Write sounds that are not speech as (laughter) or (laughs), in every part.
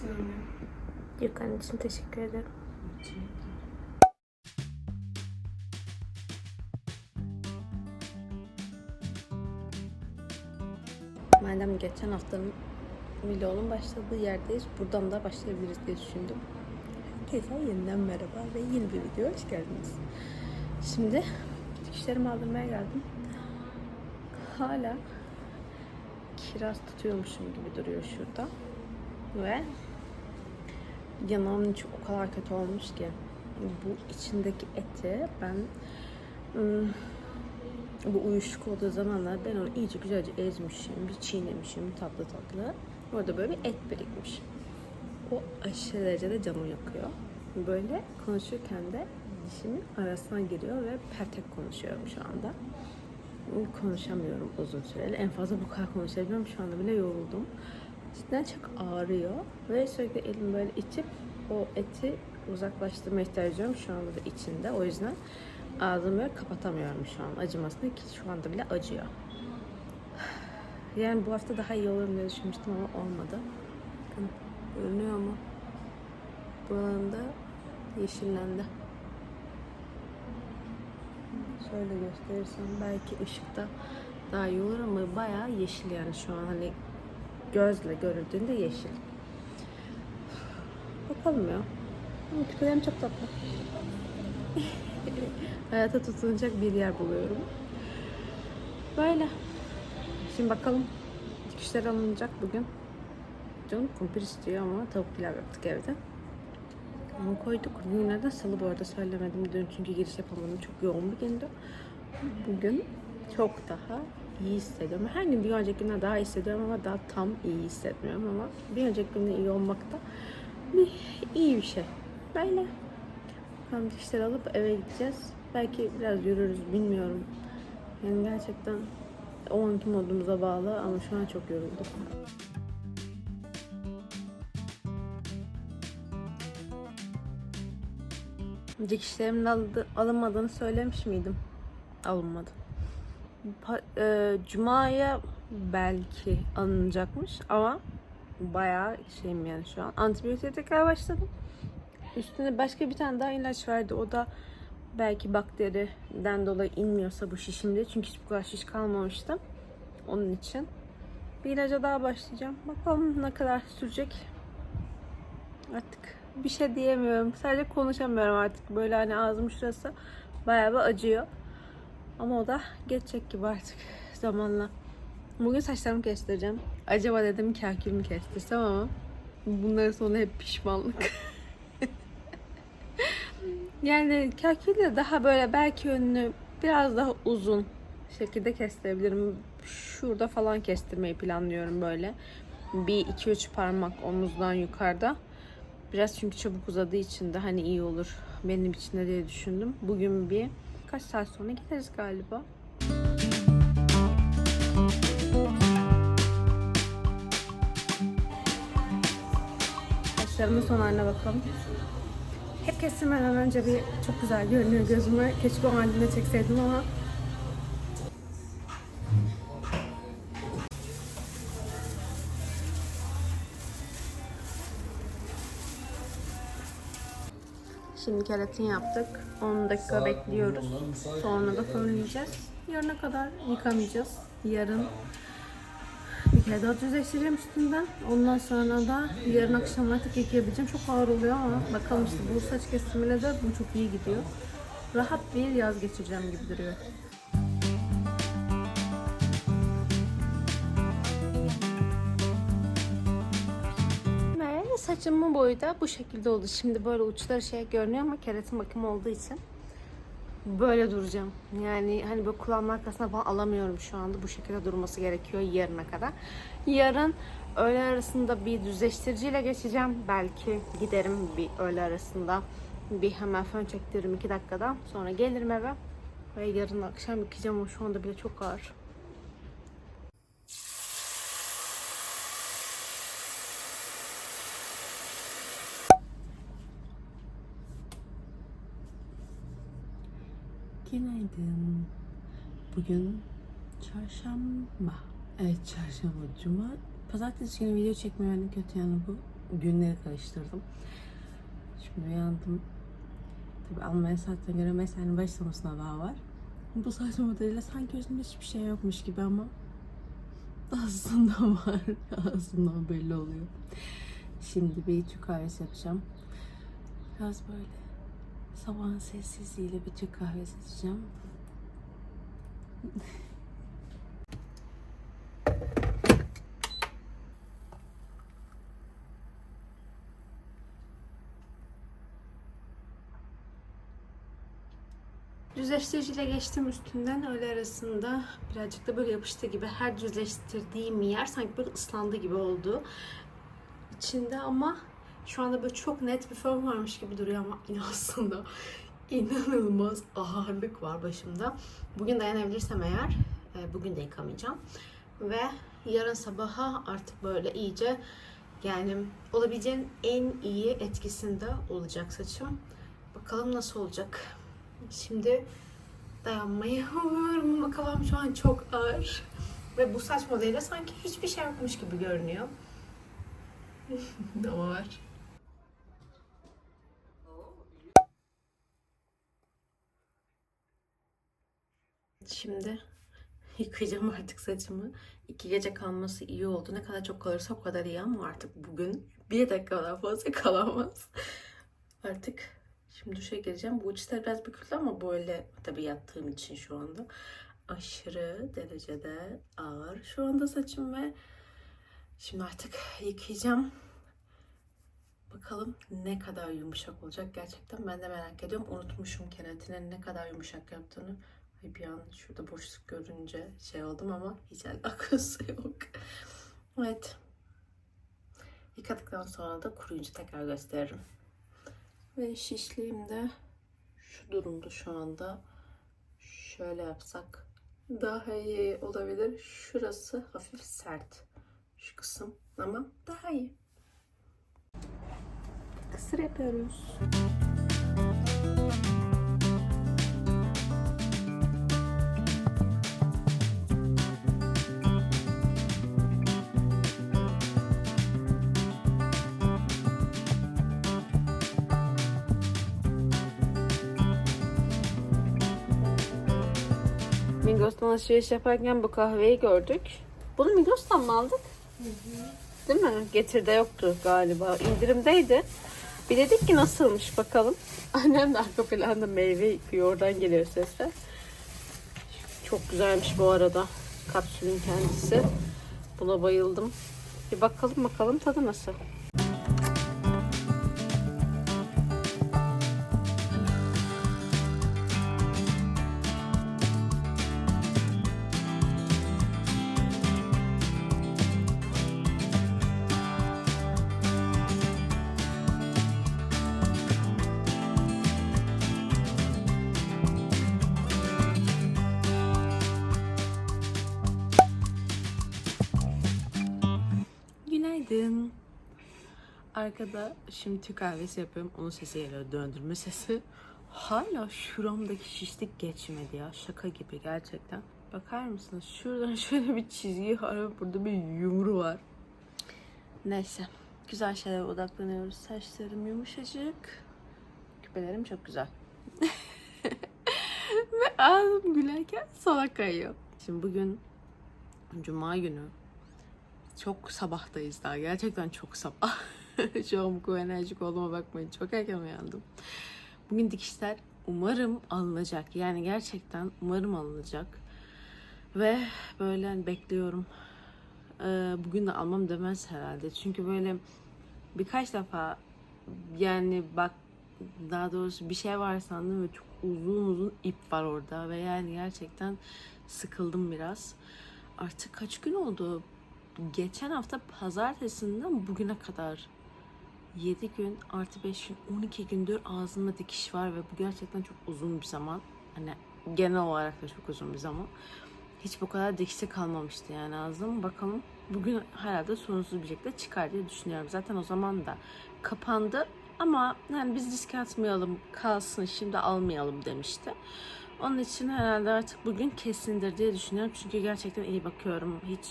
saniye. Yukarı için teşekkür ederim. Madem geçen haftanın vlogun başladığı yerdeyiz, buradan da başlayabiliriz diye düşündüm. Herkese yeniden merhaba ve yeni bir videoya hoş geldiniz. Şimdi dikişlerimi aldırmaya geldim. Hala kiraz tutuyormuşum gibi duruyor şurada. Ve yanağımın içi o kadar kötü olmuş ki bu içindeki eti ben ım, bu uyuşuk olduğu zamanlar ben onu iyice güzelce ezmişim, bir çiğnemişim tatlı tatlı. Orada böyle bir et birikmiş. O aşırı derecede canımı yakıyor. Böyle konuşurken de dişimin arasına giriyor ve pertek konuşuyorum şu anda. Konuşamıyorum uzun süreli. En fazla bu kadar konuşabiliyorum. Şu anda bile yoruldum. Cidden çok ağrıyor. Ve sürekli elim böyle itip o eti uzaklaştırmaya ihtiyacı duyuyorum. Şu anda da içinde. O yüzden ağzımı böyle kapatamıyorum şu an acımasına ki şu anda bile acıyor. (sighs) Yani bu hafta daha iyi olurum diye düşünmüştüm ama olmadı. Bakın görünüyor mu? Buralarında yeşillendi. Şöyle gösterirsem belki ışıkta daha iyi olur ama bayağı yeşil yani şu an hani gözle görüldüğünde yeşil. Bakalım ya. Ama küpelerim çok tatlı. (laughs) Hayata tutunacak bir yer buluyorum. Böyle. Şimdi bakalım. Dikişler alınacak bugün. Canım kumpir istiyor ama tavuk pilav yaptık evde. Onu koyduk. Günlerden salı bu arada söylemedim dün çünkü giriş yapamadım. Çok yoğun bir gündü. Bugün çok daha iyi hissediyorum. Her gün bir önceki günden daha iyi hissediyorum ama daha tam iyi hissetmiyorum ama bir önceki günden iyi olmak da bir, iyi bir şey. Böyle. Bakalım dişleri alıp eve gideceğiz. Belki biraz yürürüz bilmiyorum. Yani gerçekten o anki modumuza bağlı ama şu an çok yoruldum. Dikişlerimin alınmadığını söylemiş miydim? Alınmadı. E, Cuma'ya belki alınacakmış ama bayağı şeyim yani şu an. Antibiyotiğe tekrar başladım. Üstüne başka bir tane daha ilaç verdi. O da belki bakteriden dolayı inmiyorsa bu şişimde. Çünkü hiç bu kadar şiş kalmamıştım. Onun için. Bir ilaca daha başlayacağım. Bakalım ne kadar sürecek. Artık bir şey diyemiyorum. Sadece konuşamıyorum artık. Böyle hani ağzım şurası bayağı bir acıyor. Ama o da geçecek gibi artık zamanla. Bugün saçlarımı kestireceğim. Acaba dedim kakülümü kestirsem ama bunların sonu hep pişmanlık. (laughs) yani kakülü daha böyle belki önünü biraz daha uzun şekilde kestirebilirim. Şurada falan kestirmeyi planlıyorum böyle. Bir iki üç parmak omuzdan yukarıda. Biraz çünkü çabuk uzadığı için de hani iyi olur benim için de diye düşündüm. Bugün bir kaç saat sonra gideriz galiba. Saçlarımın son haline bakalım. Hep kestirmeden önce bir çok güzel görünüyor gözüme. Keşke o halinde çekseydim ama Şimdi keratin yaptık. 10 dakika bekliyoruz. Sonra da fırınlayacağız. Yarına kadar yıkamayacağız. Yarın bir kere daha düzleştireceğim üstünden. Ondan sonra da yarın akşam artık yıkayabileceğim. Çok ağır oluyor ama bakalım işte bu saç kesimiyle de bu çok iyi gidiyor. Rahat bir yaz geçireceğim gibi duruyor. Saçımın boyu da bu şekilde oldu. Şimdi böyle uçları şey görünüyor ama keratin bakımı olduğu için böyle duracağım. Yani hani böyle kulağımın arkasına falan alamıyorum şu anda. Bu şekilde durması gerekiyor yarına kadar. Yarın öğle arasında bir düzleştiriciyle geçeceğim. Belki giderim bir öğle arasında. Bir hemen fön çektiririm iki dakikada. Sonra gelirim eve. Ve yarın akşam yıkayacağım ama şu anda bile çok ağır. Günaydın. Bugün çarşamba. Evet çarşamba, cuma. Pazartesi günü video çekmemenin kötü yanı bu. günleri karıştırdım. Şimdi uyandım. Tabii Almanya saatine göre mesainin başlamasına daha var. Bu saç modeliyle sanki üstünde hiçbir şey yokmuş gibi ama aslında (laughs) var. Aslında belli oluyor. Şimdi bir Türk kahvesi yapacağım. Biraz böyle sabahın sessizliğiyle bir Türk kahvesi içeceğim. Düzleştiriciyle geçtim üstünden. Öğle arasında birazcık da böyle yapıştı gibi. Her düzleştirdiğim yer sanki böyle ıslandı gibi oldu. İçinde ama şu anda böyle çok net bir form varmış gibi duruyor ama aslında inanılmaz ağırlık var başımda. Bugün dayanabilirsem eğer e, bugün de yıkamayacağım ve yarın sabaha artık böyle iyice yani olabileceğin en iyi etkisinde olacak saçım. Bakalım nasıl olacak. Şimdi dayanmayı ama kafam şu an çok ağır. Ve bu saç modeliyle sanki hiçbir şey yokmuş gibi görünüyor. (laughs) Ama var. Şimdi yıkayacağım artık saçımı. İki gece kalması iyi oldu. Ne kadar çok kalırsa o kadar iyi ama artık bugün bir dakikadan fazla (laughs) kalamaz. Artık Şimdi duşa gireceğim. Bu uçlar biraz büküldü ama böyle tabii yattığım için şu anda aşırı derecede ağır. Şu anda saçım ve şimdi artık yıkayacağım. Bakalım ne kadar yumuşak olacak. Gerçekten ben de merak ediyorum. Unutmuşum keratinin ne kadar yumuşak yaptığını. Bir an şurada boşluk görünce şey oldum ama hiç alakası yok. Evet. Yıkadıktan sonra da kuruyunca tekrar gösteririm. Ve şişliğim de şu durumda şu anda. Şöyle yapsak daha iyi olabilir. Şurası hafif sert. Şu kısım ama daha iyi. Kısır yapıyoruz. Migros'tan alışveriş yaparken bu kahveyi gördük. Bunu Migros'tan mı aldık? Değil mi? Getirde yoktu galiba. İndirimdeydi. Bir dedik ki nasılmış bakalım. (laughs) Annem de arka planda meyve yıkıyor. Oradan geliyor sesler. Çok güzelmiş bu arada. Kapsülün kendisi. Buna bayıldım. Bir bakalım bakalım tadı nasıl. Günaydın. Arkada şimdi Türk kahvesi yapıyorum. Onun sesi geliyor. Döndürme sesi. Hala şuramdaki şişlik geçmedi ya. Şaka gibi gerçekten. Bakar mısınız? Şuradan (laughs) şöyle bir çizgi var burada bir yumru var. Neyse. Güzel şeylere odaklanıyoruz. Saçlarım yumuşacık. Küpelerim çok güzel. (laughs) ve ağzım gülerken sola kayıyor. Şimdi bugün Cuma günü çok sabahtayız daha. Gerçekten çok sabah. (laughs) Şu an bu kadar enerjik olduğuma bakmayın. Çok erken uyandım. Bugün dikişler umarım alınacak. Yani gerçekten umarım alınacak. Ve böyle hani bekliyorum. Ee, bugün de almam demez herhalde. Çünkü böyle birkaç defa yani bak daha doğrusu bir şey var sandım ve çok uzun uzun ip var orada ve yani gerçekten sıkıldım biraz. Artık kaç gün oldu? Geçen hafta pazartesinden bugüne kadar 7 gün artı 5 gün 12 gündür ağzımda dikiş var ve bu gerçekten çok uzun bir zaman. Hani genel olarak da çok uzun bir zaman. Hiç bu kadar dikişte kalmamıştı yani ağzım. Bakalım bugün herhalde sorunsuz bir şekilde çıkar diye düşünüyorum. Zaten o zaman da kapandı ama yani biz risk atmayalım kalsın şimdi almayalım demişti. Onun için herhalde artık bugün kesindir diye düşünüyorum. Çünkü gerçekten iyi bakıyorum. Hiç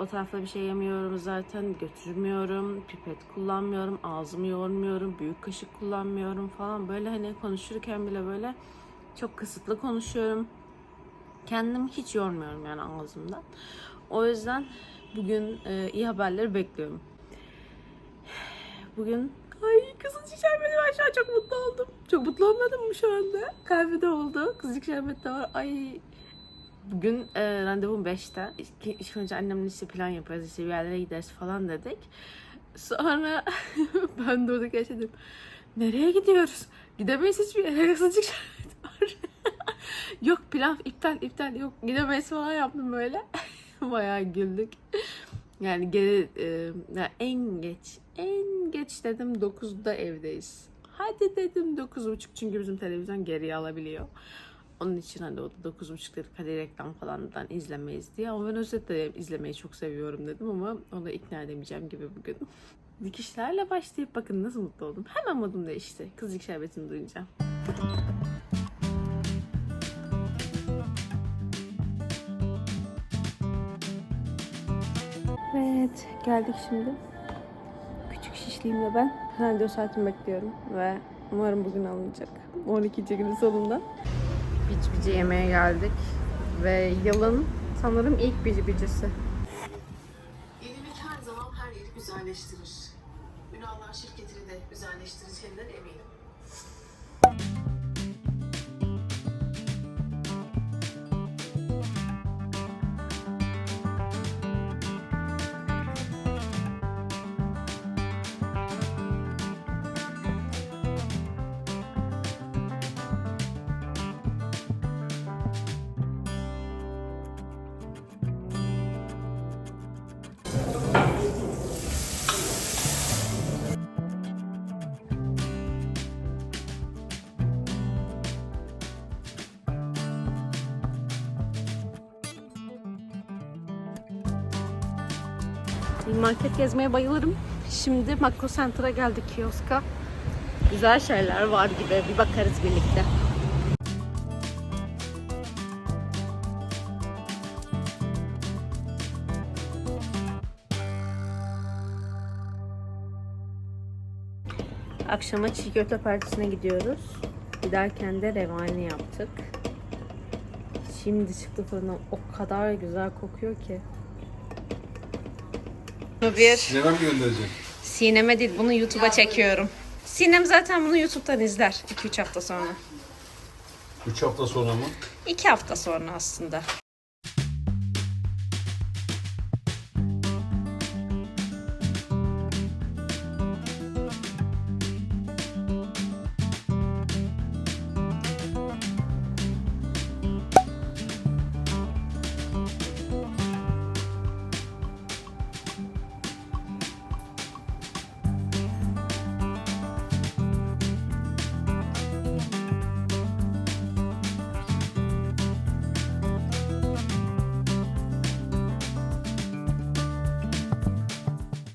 o tarafta bir şey yemiyorum zaten. Götürmüyorum. Pipet kullanmıyorum. Ağzımı yormuyorum. Büyük kaşık kullanmıyorum falan. Böyle hani konuşurken bile böyle çok kısıtlı konuşuyorum. Kendimi hiç yormuyorum yani ağzımdan. O yüzden bugün e, iyi haberleri bekliyorum. Bugün ay kızılcık şerbeti ben şu an çok mutlu oldum. Çok mutlu olmadım mı şu anda? Kalbide oldu. Kızılcık şerbeti de var. Ay Bugün e, randevum 5'te. İlk, önce annemle işte plan yaparız işte bir yerlere gideriz falan dedik. Sonra (laughs) ben durduk ya şey dedim. Nereye gidiyoruz? Gidemeyiz hiçbir yere. (laughs) Kısacık (laughs) yok plan iptal iptal yok gidemeyiz falan yaptım böyle. Bayağı güldük. Yani geri e, en geç en geç dedim 9'da evdeyiz. Hadi dedim 9.30 çünkü bizim televizyon geriye alabiliyor. Onun için hani o da 9.30 dedik hadi reklam falandan izlemeyiz diye. Ama ben özetle izlemeyi çok seviyorum dedim ama onu ikna edemeyeceğim gibi bugün. (laughs) Dikişlerle başlayıp bakın nasıl mutlu oldum. Hemen modum değişti. Kızcık şerbetini duyunca. Evet geldik şimdi. Küçük şişliğimle ben randevu saatimi bekliyorum ve umarım bugün alınacak. 12. günün sonunda. Bici bici yemeğe geldik ve yılın sanırım ilk bici bicisi. Yenilik her zaman her yeri güzelleştirir. Ünallar şirketini de güzelleştireceğinden eminim. Market gezmeye bayılırım. Şimdi Makro Center'a geldik kioska. Güzel şeyler var gibi. Bir bakarız birlikte. Akşama çiğ köfte partisine gidiyoruz. Giderken de revani yaptık. Şimdi çıktı fırından o kadar güzel kokuyor ki. Bu bir Sinema mı gönderecek? Sineme değil bunu YouTube'a çekiyorum. Sinem zaten bunu YouTube'dan izler 2-3 hafta sonra. 3 hafta sonra mı? 2 hafta sonra aslında.